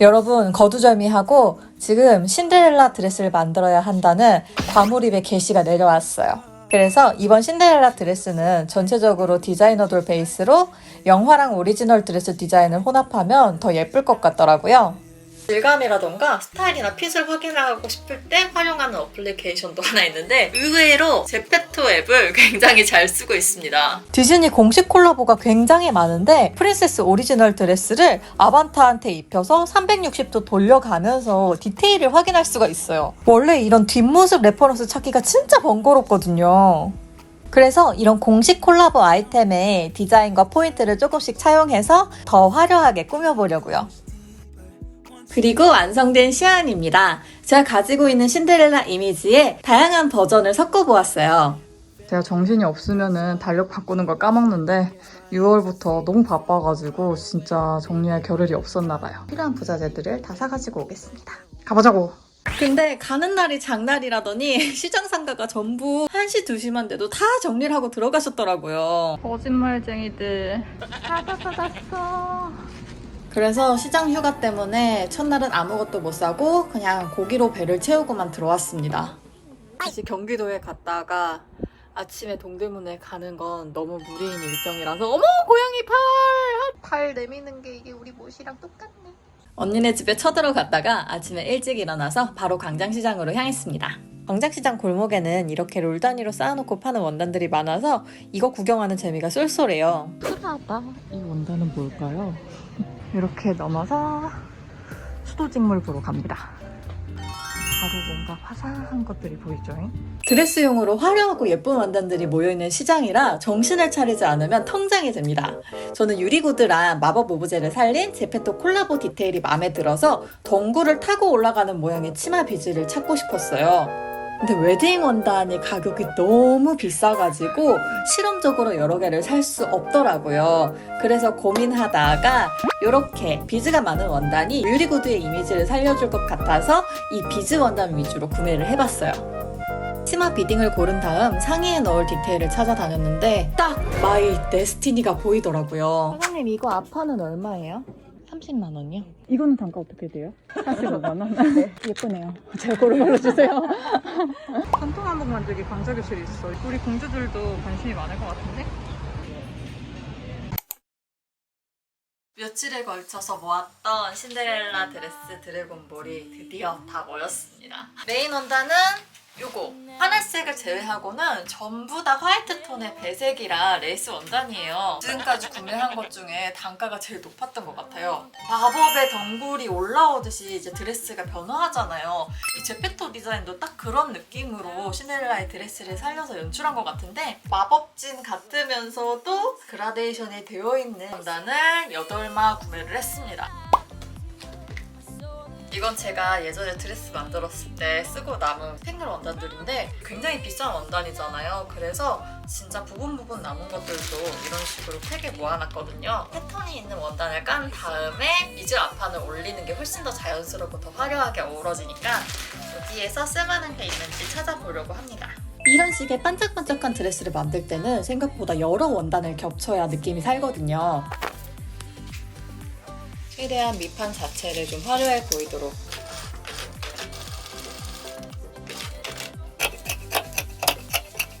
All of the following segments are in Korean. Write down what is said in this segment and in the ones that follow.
여러분 거두절미하고 지금 신데렐라 드레스를 만들어야 한다는 과몰입의 게시가 내려왔어요. 그래서 이번 신데렐라 드레스는 전체적으로 디자이너돌 베이스로 영화랑 오리지널 드레스 디자인을 혼합하면 더 예쁠 것 같더라고요. 질감이라던가 스타일이나 핏을 확인하고 싶을 때 활용하는 어플리케이션도 하나 있는데 의외로 제페토 앱을 굉장히 잘 쓰고 있습니다. 디즈니 공식 콜라보가 굉장히 많은데 프린세스 오리지널 드레스를 아반타한테 입혀서 360도 돌려가면서 디테일을 확인할 수가 있어요. 원래 이런 뒷모습 레퍼런스 찾기가 진짜 번거롭거든요. 그래서 이런 공식 콜라보 아이템의 디자인과 포인트를 조금씩 차용해서 더 화려하게 꾸며보려고요. 그리고 완성된 시안입니다. 제가 가지고 있는 신데렐라 이미지에 다양한 버전을 섞어보았어요. 제가 정신이 없으면은 달력 바꾸는 걸 까먹는데 6월부터 너무 바빠가지고 진짜 정리할 겨를이 없었나 봐요. 필요한 부자재들을 다 사가지고 오겠습니다. 가보자고. 근데 가는 날이 장날이라더니 시장 상가가 전부 1시, 2시만 돼도 다 정리를 하고 들어가셨더라고요. 거짓말쟁이들. 사다 사았어 그래서 시장 휴가 때문에 첫날은 아무것도 못 사고 그냥 고기로 배를 채우고만 들어왔습니다. 다시 경기도에 갔다가 아침에 동대문에 가는 건 너무 무리인 일정이라서 어머 고양이 팔! 팔 내미는 게 이게 우리 못이랑 똑같네. 언니네 집에 쳐들어갔다가 아침에 일찍 일어나서 바로 광장시장으로 향했습니다. 광장시장 골목에는 이렇게 롤 단위로 쌓아놓고 파는 원단들이 많아서 이거 구경하는 재미가 쏠쏠해요. 흔하다. 이 원단은 뭘까요? 이렇게 넘어서 수도직물 보러 갑니다. 바로 뭔가 화사한 것들이 보이죠? 드레스용으로 화려하고 예쁜 원단들이 모여있는 시장이라 정신을 차리지 않으면 통장이 됩니다. 저는 유리구드랑 마법 오브제를 살린 제페토 콜라보 디테일이 마음에 들어서 덩굴을 타고 올라가는 모양의 치마 비즈를 찾고 싶었어요. 근데 웨딩 원단이 가격이 너무 비싸가지고 실험적으로 여러 개를 살 수 없더라고요. 그래서 고민하다가 이렇게 비즈가 많은 원단이 유리구두의 이미지를 살려줄 것 같아서 이 비즈 원단 위주로 구매를 해봤어요. 치마 비딩을 고른 다음 상의에 넣을 디테일을 찾아다녔는데 딱 마이 데스티니가 보이더라고요. 사장님 이거 아파는 얼마예요? 30만 원이요? 이거는 단가 어떻게 돼요? 45만 원? 네, 예쁘네요. 제가 고른 걸로 주세요. 전통 한복 만들기 강좌 교실이 있어. 우리 공주들도 관심이 많을 것 같은데? 며칠에 걸쳐서 모았던 신데렐라 드레스 드래곤볼이 드디어 다 모였습니다. 메인 원단은 요거 하늘색을 제외하고는 전부 다 화이트 톤의 배색이라 레이스 원단이에요. 지금까지 구매한 것 중에 단가가 제일 높았던 것 같아요. 마법의 덩굴이 올라오듯이 이제 드레스가 변화하잖아요. 이 제페토 디자인도 딱 그런 느낌으로 신데렐라의 드레스를 살려서 연출한 것 같은데 마법진 같으면서도 그라데이션이 되어 있는 원단을 8마 구매를 했습니다. 이건 제가 예전에 드레스 만들었을 때 쓰고 남은 팽글 원단들인데 굉장히 비싼 원단이잖아요. 그래서 진짜 부분 부분 남은 것들도 이런 식으로 팩에 모아놨거든요. 패턴이 있는 원단을 깐 다음에 비즈 앞판을 올리는 게 훨씬 더 자연스럽고 더 화려하게 어우러지니까 여기에서 쓸만한 게 있는지 찾아보려고 합니다. 이런 식의 반짝반짝한 드레스를 만들 때는 생각보다 여러 원단을 겹쳐야 느낌이 살거든요. 최대한 밑판 자체를 좀 화려해 보이도록.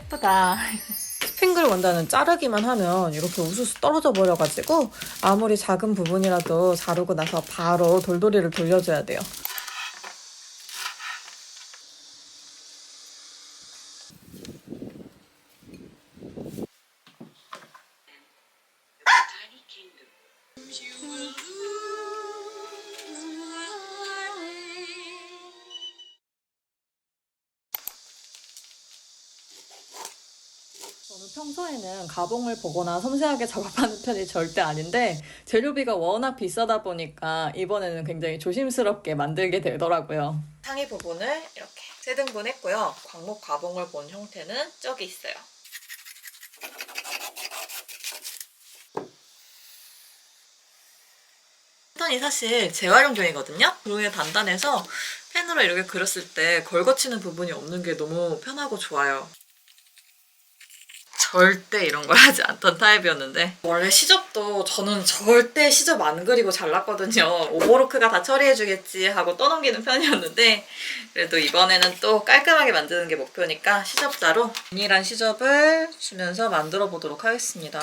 예쁘다. 스핑글 원단은 자르기만 하면 이렇게 우수수 떨어져 버려가지고 아무리 작은 부분이라도 자르고 나서 바로 돌돌이를 돌려줘야 돼요 평소에는 가봉을 보거나 섬세하게 작업하는 편이 절대 아닌데 재료비가 워낙 비싸다 보니까 이번에는 굉장히 조심스럽게 만들게 되더라고요. 상의 부분을 이렇게 세 등분 했고요. 광목 가봉을 본 형태는 저기 있어요. 패턴이 사실 재활용종이거든요. 그게 단단해서 펜으로 이렇게 그렸을 때 걸거치는 부분이 없는 게 너무 편하고 좋아요. 절대 이런 걸 하지 않던 타입이었는데 원래 시접도 저는 절대 시접 안 그리고 잘랐거든요. 오버로크가 다 처리해주겠지 하고 떠넘기는 편이었는데 그래도 이번에는 또 깔끔하게 만드는 게 목표니까 시접자로 균일한 시접을 주면서 만들어 보도록 하겠습니다.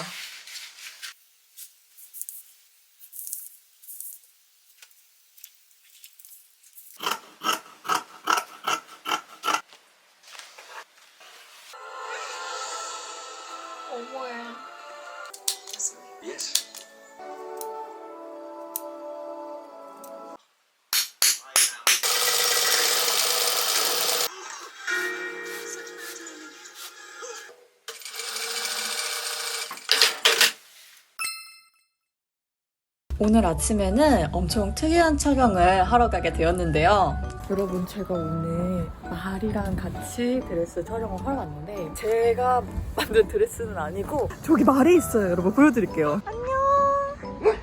오늘 아침에는 엄청 특이한 촬영을 하러 가게 되었는데요. 여러분, 제가 오늘 말이랑 같이 드레스 촬영을 하러 왔는데 제가 만든 드레스는 아니고 저기 말이 있어요. 여러분, 보여드릴게요. 안녕.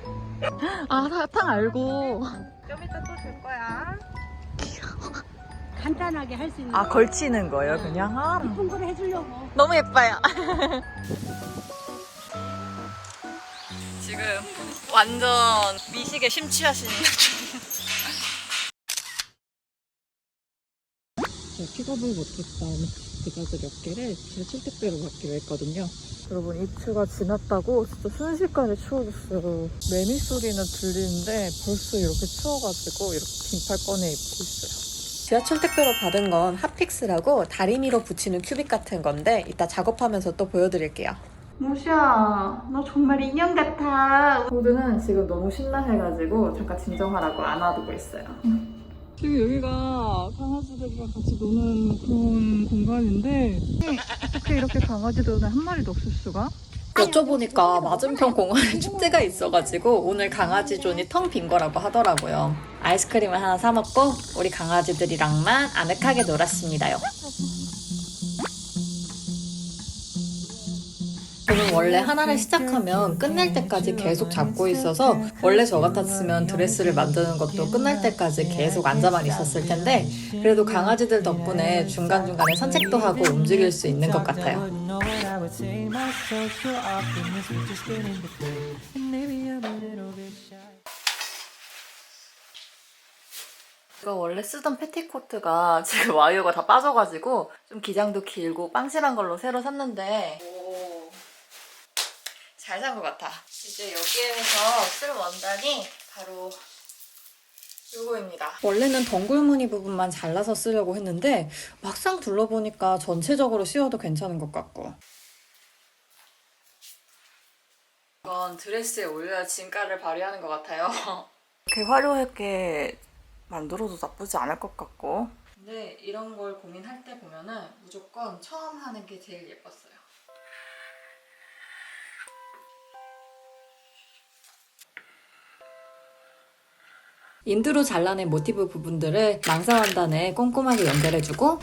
아, 사탕 알고. 좀 이따 또 줄 거야. 간단하게 할 수 있는 아, 거. 걸치는 거예요, 그냥? 아, 예쁜 걸 해주려고. 너무 예뻐요. 지금 완전 미식에 심취하신 제가 픽업을 못했던 부자들 몇 개를 지하철 택배로 받기로 했거든요. 여러분 입추가 지났다고 진짜 순식간에 추워졌어요. 매미 소리는 들리는데 벌써 이렇게 추워가지고 이렇게 긴팔 꺼내 입고 있어요. 지하철 택배로 받은 건 핫픽스라고 다리미로 붙이는 큐빅 같은 건데 이따 작업하면서 또 보여드릴게요. 모시야, 너 정말 인형 같아. 모두는 지금 너무 신나해가지고 잠깐 진정하라고 안아두고 있어요. 지금 여기가 강아지들이랑 같이 노는 그런 공간인데 어떻게 이렇게 강아지들은 한 마리도 없을 수가? 여쭤보니까 맞은편 공원에 축제가 있어가지고 오늘 강아지 존이 텅 빈 거라고 하더라고요. 아이스크림을 하나 사 먹고 우리 강아지들이랑만 아늑하게 놀았습니다요. 원래 하나를 시작하면 끝낼 때까지 계속 잡고 있어서 원래 저 같았으면 드레스를 만드는 것도 끝날 때까지 계속 앉아만 있었을 텐데 그래도 강아지들 덕분에 중간중간에 산책도 하고 움직일 수 있는 것 같아요. 이거 원래 쓰던 패티코트가 지금 와이어가 다 빠져가지고 좀 기장도 길고 빵실한 걸로 새로 샀는데 잘 산 것 같아. 이제 여기에서 쓸 원단이 바로 이거입니다. 원래는 덩굴 무늬 부분만 잘라서 쓰려고 했는데 막상 둘러보니까 전체적으로 씌워도 괜찮은 것 같고 이건 드레스에 올려야 진가를 발휘하는 것 같아요. 이렇게 화려하게 만들어도 나쁘지 않을 것 같고 근데 이런 걸 고민할 때 보면은 무조건 처음 하는 게 제일 예뻤어요. 인두로 잘라낸 모티브 부분들을 망사원단에 꼼꼼하게 연결해주고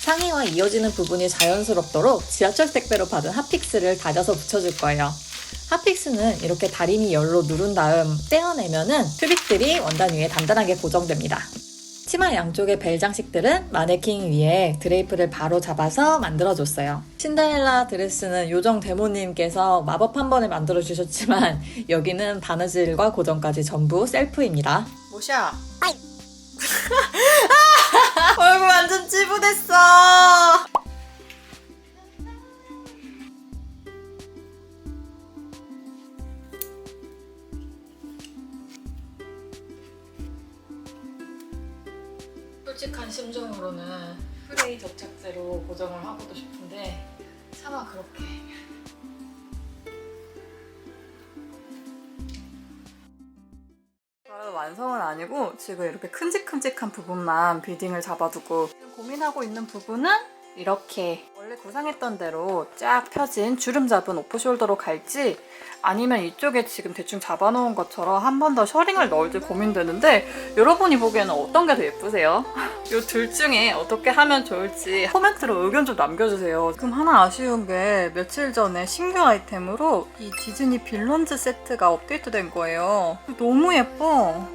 상의와 이어지는 부분이 자연스럽도록 지하철 택배로 받은 핫픽스를 다져서 붙여줄 거예요. 핫픽스는 이렇게 다리미 열로 누른 다음 떼어내면은 큐빅들이 원단 위에 단단하게 고정됩니다. 치마 양쪽의 벨 장식들은 마네킹 위에 드레이프를 바로 잡아서 만들어줬어요. 신데렐라 드레스는 요정 대모님께서 마법 한 번에 만들어주셨지만 여기는 바느질과 고정까지 전부 셀프입니다. 모샤. 얼굴 완전 찌부됐 완성은 아니고 지금 이렇게 큼직큼직한 부분만 비딩을 잡아두고 지금 고민하고 있는 부분은 이렇게 원래 구상했던 대로 쫙 펴진 주름 잡은 오프숄더로 갈지 아니면 이쪽에 지금 대충 잡아놓은 것처럼 한 번 더 셔링을 넣을지 고민되는데 여러분이 보기에는 어떤 게 더 예쁘세요? 이 둘 중에 어떻게 하면 좋을지 코멘트로 의견 좀 남겨주세요. 지금 하나 아쉬운 게 며칠 전에 신규 아이템으로 이 디즈니 빌런즈 세트가 업데이트된 거예요. 너무 예뻐.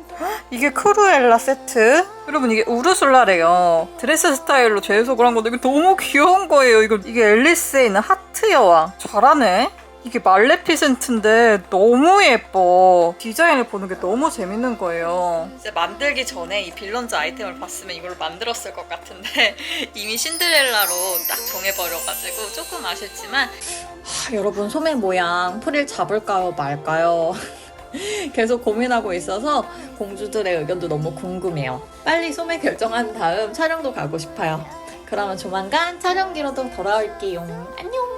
이게 크루엘라 세트. 여러분 이게 우르술라래요. 드레스 스타일로 재해석을 한 건데 이게 너무 귀여운 거예요. 이거 이게 앨리스에 있는 하트 여왕. 잘하네. 이게 말레피센트인데 너무 예뻐. 디자인을 보는 게 너무 재밌는 거예요. 이제 만들기 전에 이 빌런즈 아이템을 봤으면 이걸로 만들었을 것 같은데 이미 신데렐라로 딱 정해버려가지고 조금 아쉽지만 하, 여러분 소매 모양 프릴 잡을까요 말까요? 계속 고민하고 있어서 공주들의 의견도 너무 궁금해요. 빨리 소매 결정한 다음 촬영도 가고 싶어요. 그러면 조만간 촬영기로도 돌아올게요. 안녕!